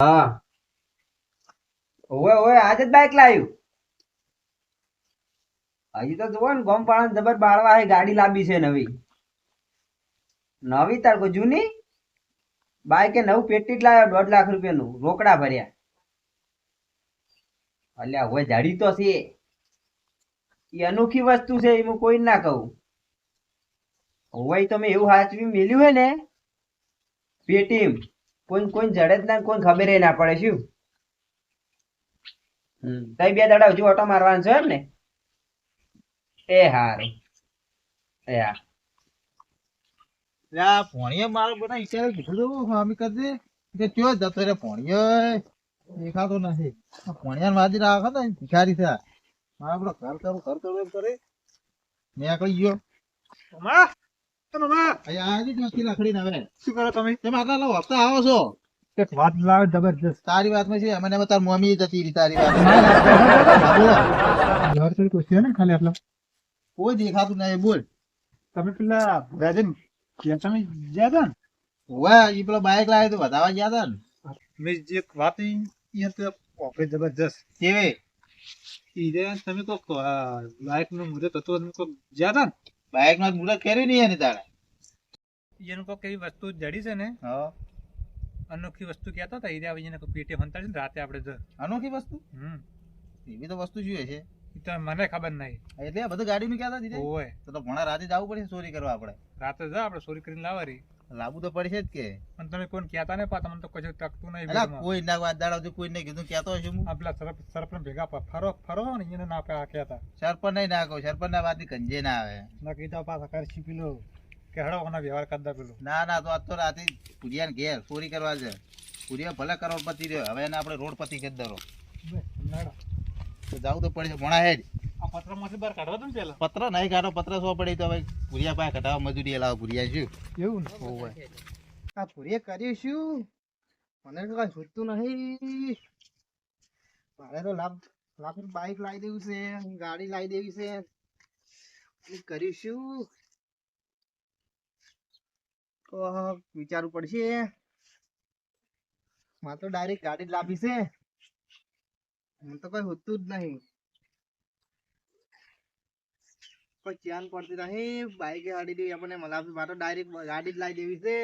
હા. ઓવે આજે જ બાઇક લાવ્યું. હજી તો જુઓ ને, ગોમ પાણા જબર બાળવા હે ગાડી લાંબી છે નવી. નવી તાર જૂની? બાઈકે નવું પેટી જ લાવ્યો, દોઢ લાખ રૂપિયાનું. રોકડા ભર્યા. અલ્યા, હવે જાડી તો છે. એ અનોખી વસ્તુ છે એ કોઈ ના કહું. હવે તમે એવું હાચવી મેલ્યું હે ને, પેટીમ. કોઈ કોઈ જડે જ ના કોઈ ખબર ના પડે શું? તઈ બે દાડા હજુ ઓટો મારવાનો છે એમ ને? એ હારું. એ હા. મારો બધા કીધું તું કે ચો જતો રે ભોણીએ દેખાતો નથી. ભોણિયાને વાજી રાખો ભિખારી છે મારા બધો ઘર કરું ઘર કરું એમ કરે. નીકળી ગયો. અહીંયા આવી જ રખડીને હવે. શું કરો તમે? તમે આટલા આટલા હપ્તા આવો છો? એક વાત લાવે જબરજસ્ત. તારી છે અમને તાર મમ્મી જતી તારી વાત. બોલો ઘર તો કોઈ ને ખાલી આટલા? કોઈ દેખાતું નહીં બોલ. તમે પેલા રાજન ક્યાં તમે? ગયા હતા પેલો બાઈક લાવ્યો તો વધાવા ગયા હતા ને. મેં જે વાત ઈ જબરજસ્ત. કેવે? તમે કોક લાઈફનું મુદત હતું કોઈક કોક ગયા હતા ને? બાઈકમાં મુરત કર્યું નહીં એને તારે. એનું કોઈ એવી વસ્તુ જડી છે ને? હા. અનોખી વસ્તુ કહેતા હતા ઈ આવીને કોક પેટે ફંતા ને રાતે આપણે અનોખી વસ્તુ? હમ. એવી તો વસ્તુ જોઈએ છે. તો મને ખબર નહીં. એટલે બધું ગાડીનું ક્યાં દીધે? ઓય. તો તો ભણા રાતે જવું પડશે ચોરી કરવા આપણે. રાતે જા આપણે ચોરી કરીને લાવવાની. લાવવું તો પડશે જ કે. પણ તમે કોઈને કહેતા ને પા તમને તો કશું ટકતું નહીં કોઈ ના વાત દાડા કોઈ ને કીધું કહેતો હશે હું. આ સરપ સરપંચ ભેગા ફરો ફરો ને એને ના પા કહેતા. સરપંચ નહીં ના કહું સરપંચ ના વાત કંજે ના આવે. ના કીધા પાછા કરશી પેલો. કે હડો કોના વ્યવહાર કરતા પેલો. ના ના તો આજ તો રાતે પુરિયાને ઘેર ચોરી કરવા છે. પુરિયા ભલે કરોડપતિ રહ્યો હવે એને આપણે રોડપતિ કરી દરો. તો જવું તો પડશે ભણા હેડ. આ પત્રમાંથી બહાર કાઢવા દો ને પેલા. પત્ર નહીં કાઢો પત્ર સો પડી તો હવે પુરિયા પાસે કઢાવા મજૂરી લાવો પુરિયા શું એવું આ પૂરિયા કર્યું શું? મને તો કઈ સૂચતું નહીં. મારે તો લાભ લાખ બાઈક લાવી દેવું છે ગાડી લાવી દેવી છે. કરીશું કર્યું શું? વિચારવું પડશે. મારે તો ડાયરેક્ટ ગાડી જ લાવી છે. મને તો કઈ હોતું જ નહીં. કોઈ ચેન પડતી નહીં. બાઈક ગાડી દેવી આપણને મલાવી મારે ડાયરેક્ટ ગાડી જ લાવી દેવી છે.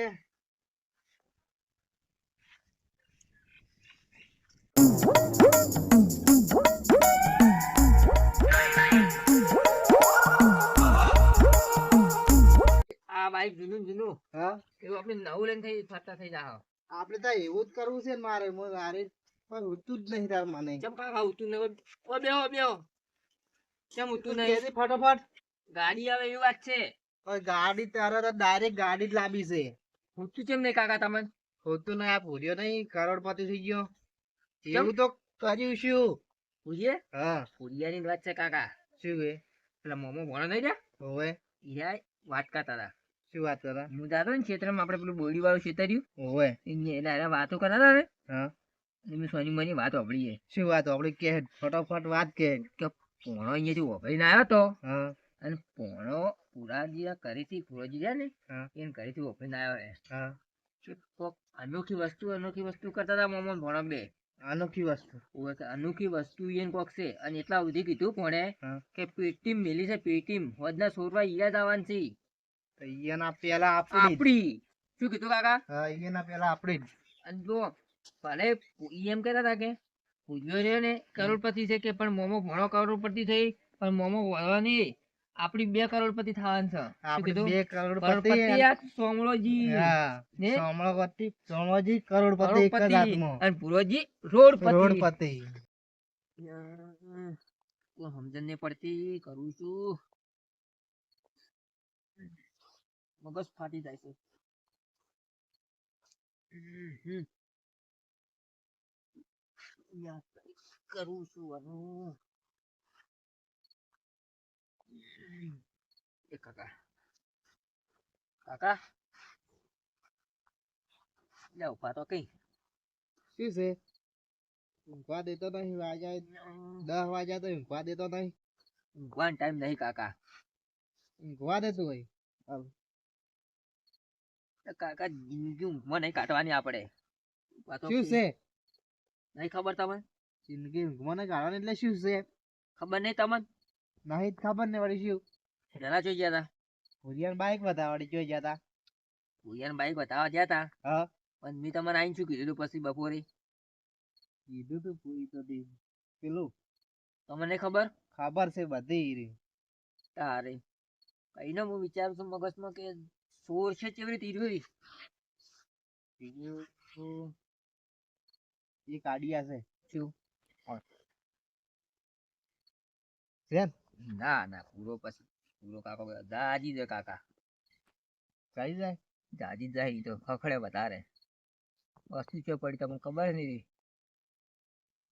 આ બાઈક જૂનું જૂનું. હા? એવું આપણે નવું લઈને થઈ ફરતા થઈ જાવ આપણે તો એવું જ કરવું છે ને મારે. મારે હોતું જ નહીં તાર મને. કેમ કાકા ઉતું ને ઓ બેહો બેહો. કેમ ઉતું નહીં? ફટાફટ. ગાડી આવે એવી વાત છે. ગાડી તારે તો ડાયરેક્ટ ગાડી જ લાવી છે. ઉતું કેમ નહીં કાકા તમે હોતું નહીં આ ભૂર્યો નહીં કરોડપતિ થઈ ગયો. એવું તો કર્યું શું પૂરીએ હા. પૂરિયાની વાત છે કાકા. શું એ? પેલા મોમો ભણો નહીં રહ્યા? હોવે. ઈરા વાત કરતા હતા. શું વાત કરતા હું જાતો ને ક્ષેત્રમાં આપણે પેલું બોડી વાળું ખેતર્યું હોવે. એને એટલે એના વાતો કરતા હતા ને હા. એમની સોની મની વાત વાપરીએ શું વાત આપણે કે ફટાફટ વાત કે. કે પોણો અહીંયાથી વાપરીને આવ્યો તો. હા. અને પોણો પુરાજી કરીથી પુરાજી રહ્યા ને એને કરીથી વાપરીને આવ્યો હે. શું અનોખી વસ્તુ અનોખી વસ્તુ કરતા હતા મોમો ભણો બે અનોખી વસ્તુ. અનોખી વસ્તુ એને કોક છે. અને એટલા સુધી કીધું કોણે. કે પેટીમ મેલી છે પેટીમ. હોજના સોરવા ઈયા જવાન છે. તો એના પેલા આપણી. શું કીધું કાકા? હા ઈયાના પેલા આપણી અને જો ભલે એમ કહેતા હતા કે પૂજ્યો છે ને કરોડપતિ છે કે પણ મોમો ઘણો કરોડપતિ થઈ પણ મોમો વળવા નહીં. આપડી બે કરોડપતિ થવાનું છે. બે કરોડપતિ સોમળોજી. હા ને? સોમળપતિ કરોડપતિ એક જ કરોડપતિ અને પૂર્વજી રોડપતિ. રોડપતિ. સમજણ નહીં પડતી કરું છું. મગજ ફાટી જાય છે. કરું છું આનું. એ કાકા કાકા લે ઊભા તો કઈ શું છે ઊંઘવા દેતો નહીં વાગ્યા દસ વાગ્યા તો ઊંઘવા દેતો નહીં ઊંઘવાનો ટાઈમ નહીં કાકા ઊંઘવા દેતો હોય કાકા જિંદગી ઊંઘમાં નહીં કાઢવાની આપણે શું છે નહીં ખબર તમને જિંદગી ઊંઘમાં ગાળવાની એટલે શું છે ખબર નહીં તમને નહીં ખબર ને વળી શું. જરા જોઈ ગયા હતા ભુરિયાની બાઈક વળી જોઈ ગયા તા. ભૂયાને બાઈક બતાવવા ગયા હતા હા. પણ મેં તમને આઈને શું કીધું પછી બપોરે? કીધું તું પૂરી તો દી. પેલું? તમને ખબર? ખબર છે બધી રે. તારે. કઈને હું વિચારું છું મગજમાં કે સોર છે કેવી રીતે બીજું એક આડિયા છે. શું? છે ના ના પૂરો પછી પૂરો કાકો દાજી દે કાકા. કઈ જાય દાજી જાય તો ખખડે વધારે. વસ્તુ છે પડી તમને ખબર નહીં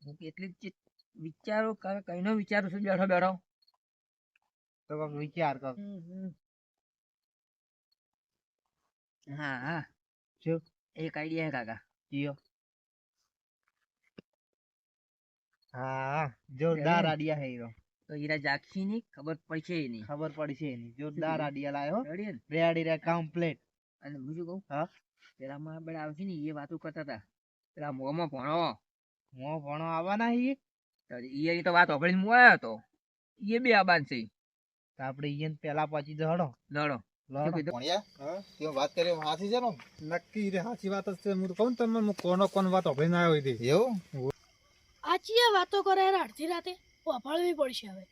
હું કેટલી વિચારો કઈનો વિચારું છું બેઠો બેઠો. તો કોક વિચાર કર. હા હા. શું? એક આઈડિયા હે કાકા. કયો? હા જોરદાર આઈડિયા હે હીરો તો હીરા જાખી ની ખબર પડશે નહીં ખબર પડી છે એની. જોરદાર આડિયા લાયો રેડી રે કમ્પ્લીટ અને હું શું કહું? હા? પેલા માં બેડા આવશે ને એ વાતો કરતા હતા. પેલા મોમાં ભણો. મો ભણો આવવાના હી તો ઈ તો વાત સાંભળીને હું આવ્યો તો એ બે આબાન છે. તો આપણે ઈયન પેલા પછી જડો લડો. વાત કરી હાથી છે ને? નક્કી રે સાચી વાત જ છે. હું તો કહું તમને કોનો કોણ વાત અભળીને આવ્યો હતી એવું? આચી આ વાતો કરે રાતે. વફાળવી પડશે હવે.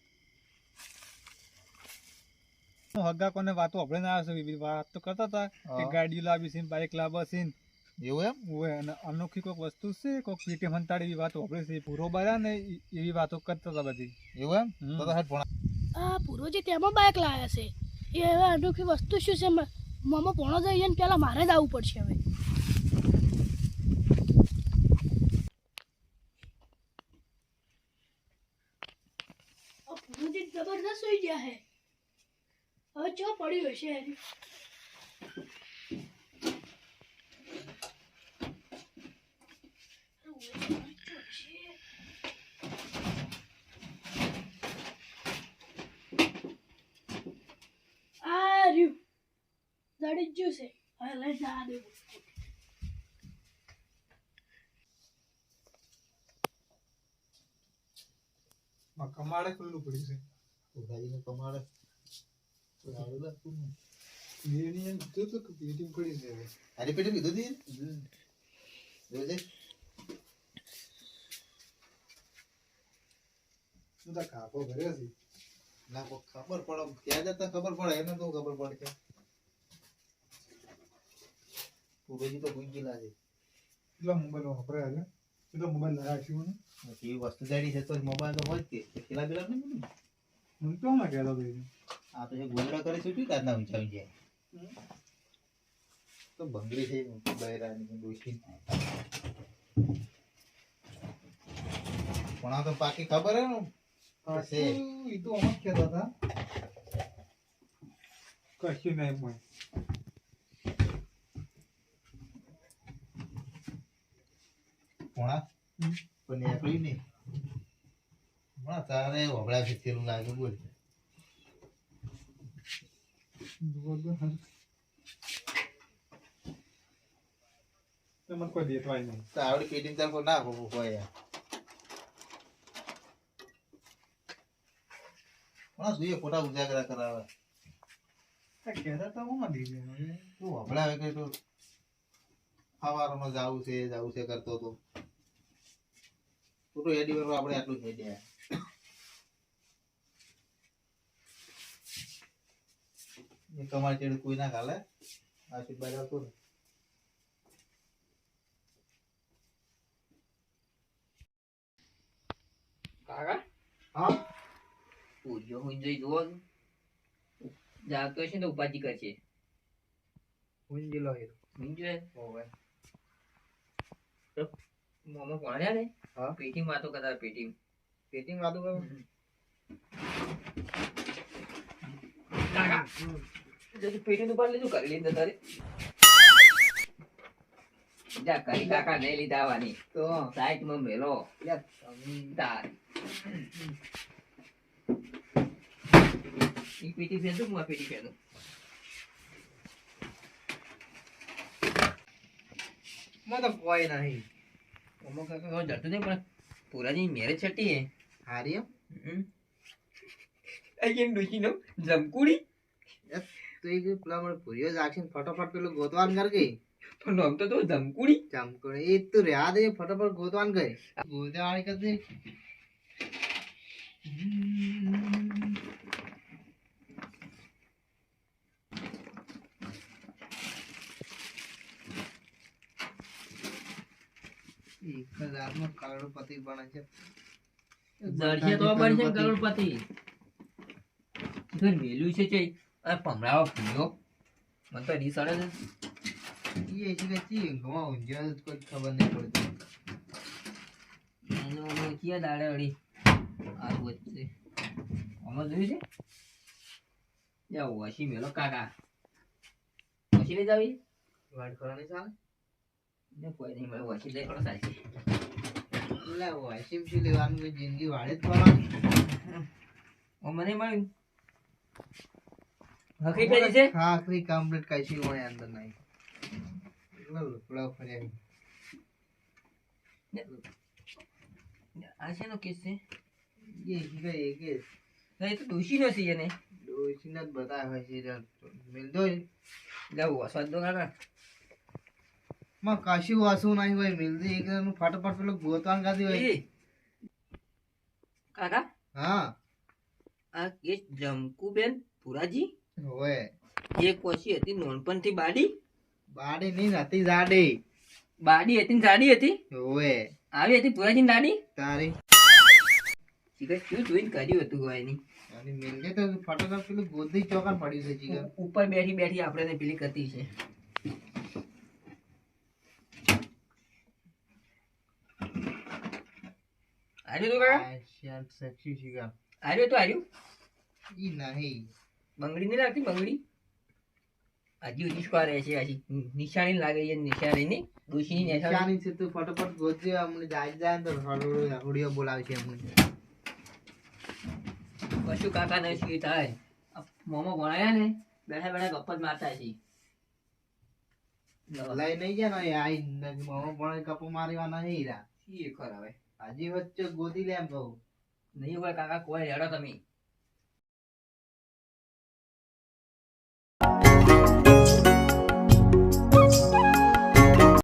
હગા કોને વાતો આપણે ના આવશે એવી વાત તો કરતા હતા કે ગાડીઓ ગાડી લાવી છે બાઇક લાવે છે ને એવું એમ? હોય અને અનોખી કોઈક વસ્તુ છે કોઈક પીટી હંતાડી એવી વાતો આપણે છે પૂરો બાર્યા ને એવી વાતો કરતા હતા બધી. એવું એમ. તો તો પણ આ પૂરો જે તેમાં બાઇક લાવ્યા છે એ હવે અનોખી વસ્તુ શું છે? મામા પોણો જઈએ ને પેલા મારે જ આવવું પડશે હવે. પૂર્વજી જબરદસ્ત સુઈ ગયા હે. હવે ચો પડ્યું હશે આ રહ્યું. દડી જ ગયું છે હવે લઈ જવા દેવું કમાડે ખુલ્લું પડ્યું છે ઉઘાડીને કમાડે એની એમ પડી છે હવે. હારી પેટી તી જોજે તા કાપો ભર્યો છે ના કોઈ ખબર પડે ત્યાં જતા ખબર પડે એને તો ખબર પડે કે પૂરેજી તો ગુંજીલા લાગે કેટલા મોબાઈલ વાપરે છે કેટલા મોબાઈલ છે મને એવી વસ્તુ જાડી છે તો મોબાઈલ તો હોય જ તે. ખેલા બેલા નહીં ને. મને તો ના કહેતો ભાઈ એ. આ તો ગોદડા કરે છે શું કાતના ઊંચા ઊંચા તો ભંગરી છે બૈરાની ડોશી પણ આ તો પાકી ખબર હે ને? હા, છે. શું તો જ કહેતા હતા. કશું નહીં પણ પોણા હમ. પણ એકલી નહીં. હમણાં તારે વગડા તેલું લાગે બોલ. તમને કોઈ દેતવાય નહીં. આવડી પેટીને તાર કોઈ ના ખોખું હોય યાર. હમણાં જોઈએ ફોટા ઉજાગરા કરાવે. કહેતા તો હું નથી. તું વગડા કે તો? સવારનો જાવું છે જાવું છે કરતો તો. તું તો એડી વાર આપણે આટલું થઈ હેડ્યા એ તમારી ચેડ કોઈ ના ખાલે. આશીર્વાદ આવતો ને. કાકા? હા? પૂછજો હું જોઈ જુઓ જાગતો છે ને તો ઉપાધિ કરશે ગુંજીલો હીરો હું. જોઈએ હોવે. મોમાં ને હા. પેટી વાતો કરતા પેટી પેટીમ વાતો કરો પેટી નું પાડ લીધું કરી લીધું તારે? જા કરી કાકા નહીં લીધા આવવાની તો? સાઈડમાં મેલો તાર. ઈ પેટી ફેંદું હું આ પેટી ફેંદું? મને કોઈ નહીં. મોમો કાકા જતું નહીં પણ પુરાજી મેરેજ છટી હે. હારી હમ. અહીં ડોશીનો જમકુડી? તો એ પેલા મને ભૂરીઓ જાગશે ને ફટાફટ પેલું ગોતવાન કર ગઈ. પણ નામ તો તો જમકુડી. જમકુડી એ તો રહ્યા દે ફટાફટ ગોતવાન કરે ગોતવાન કરતી કરોડપતિ બને છે. તો બનશે કરોડપતિ? ઘર છે ચઈ અરે પમરાવો ભૂલ્યો મને તો ડીસ અડે છે એ છે કે ચી ઊંઘમાં ઊંઝા જ કોઈ ખબર નહીં પડતી. ક્યાં દાડે અડી? આ વચ્ચે. આમાં જોયું છે? જાઓ વસી મેલો કાકા. વસી લઈ જાવી? વાડ કરવાની ચાલે ને કોઈ નહીં મળે વસી લઈ કરો સાચી એટલે વાસીમ શું લેવાનું જિંદગી વાળે જ કરવાની ઓ મને મળ્યું હકી કરી છે હા આખરી કમ્પ્લીટ કઈ હોય અંદર નહીં એટલા લુકડા ફરે આ છે નો કેસ છે એ શીખાય એ કે એ તો દોષી નો છે એને ડોશીના જ બતાવ્યા છે એટલે મિલતો જાવ વસવાદ દો કાકા માં કશું વાસું નહીં ભાઈ મિલતી એક જણનું ફટાફટ પેલું ગોતાન કાઢી હોય. કાકા? હા. આ કેસ જમકુબેન પુરાજી? હોય. એક પછી હતી નોનપણથી બાડી? બાડી નહીં હતી જાડી. બાડી હતી ને જાડી હતી? હોય. આવી હતી પુરાજી દાડી? તારી. શીખર શું જોઈને કર્યું હતું હોય એની? અને મિલતે તો ફટાફટ પેલું ગોદી ચોકન પડ્યું છે જીગર ઉપર બેઠી બેઠી આપણે પેલી કરતી છે. હાર્યું તું કાકા આ શાંત સચ્ચી શીખર હાર્યું તો હાર્યું ઈ નહીં. બંગડી નહીં લાગતી બંગડી? હજી હજી શું રહે છે હજી? નિશાની લાગે છે નિશાની ની ડોશીની ની નિશાની છે તું ફટાફટ ગોતજે અમને જાય જાય તો હુડીઓ બોલાવે છે અમને. કશું કાકા ને શું થાય મોમો ભણાયા ને બેઠા બેઠા ગપ્પ જ મારતા છે. લઈ નહીં જાય ને આઈ મોમો પણ ગપ્પ મારવા નહીં રા શી ખર હજી વચ્ચે ગોતી લે એમ કહું. નહીં હોય કાકા કોઈ હેડો તમે.